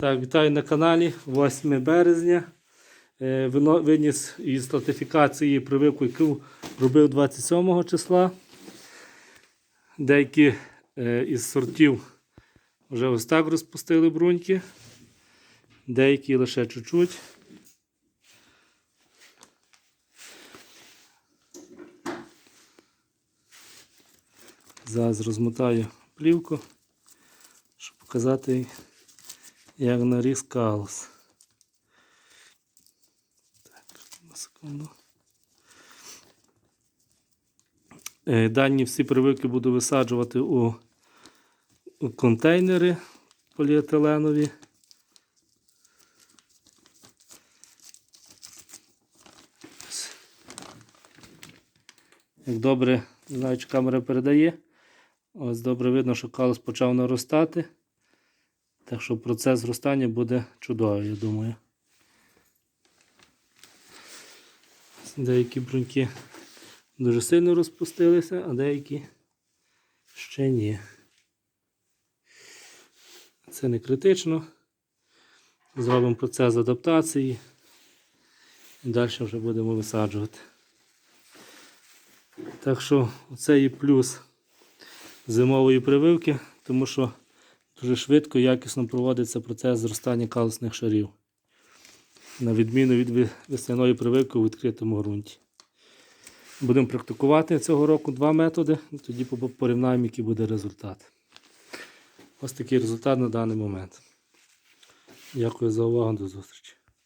Так, вітаю на каналі 8 березня. Е, Виніс із стратифікації прививку, яку робив 27 числа. Деякі е, із сортів вже ось так розпустили бруньки, деякі лише чуть-чуть. Зараз розмотаю плівку, щоб показати, як наріс калус. Так, на секунду. Е, Дані всі прививки буду висаджувати у, у контейнери поліетиленові. Як добре, не знаю, чи камера передає. Ось добре видно, що калус почав наростати. Так що процес зростання буде чудовий, я думаю. Деякі бруньки дуже сильно розпустилися, а деякі ще ні. Це не критично. Зробимо процес адаптації і далі вже будемо висаджувати. Так що це і плюс зимової прививки, тому що дуже швидко і якісно проводиться процес зростання калусних шарів. На відміну від весняної прививки у відкритому ґрунті. Будемо практикувати цього року два методи, тоді по- порівняємо, який буде результат. Ось такий результат на даний момент. Дякую за увагу, до зустрічі.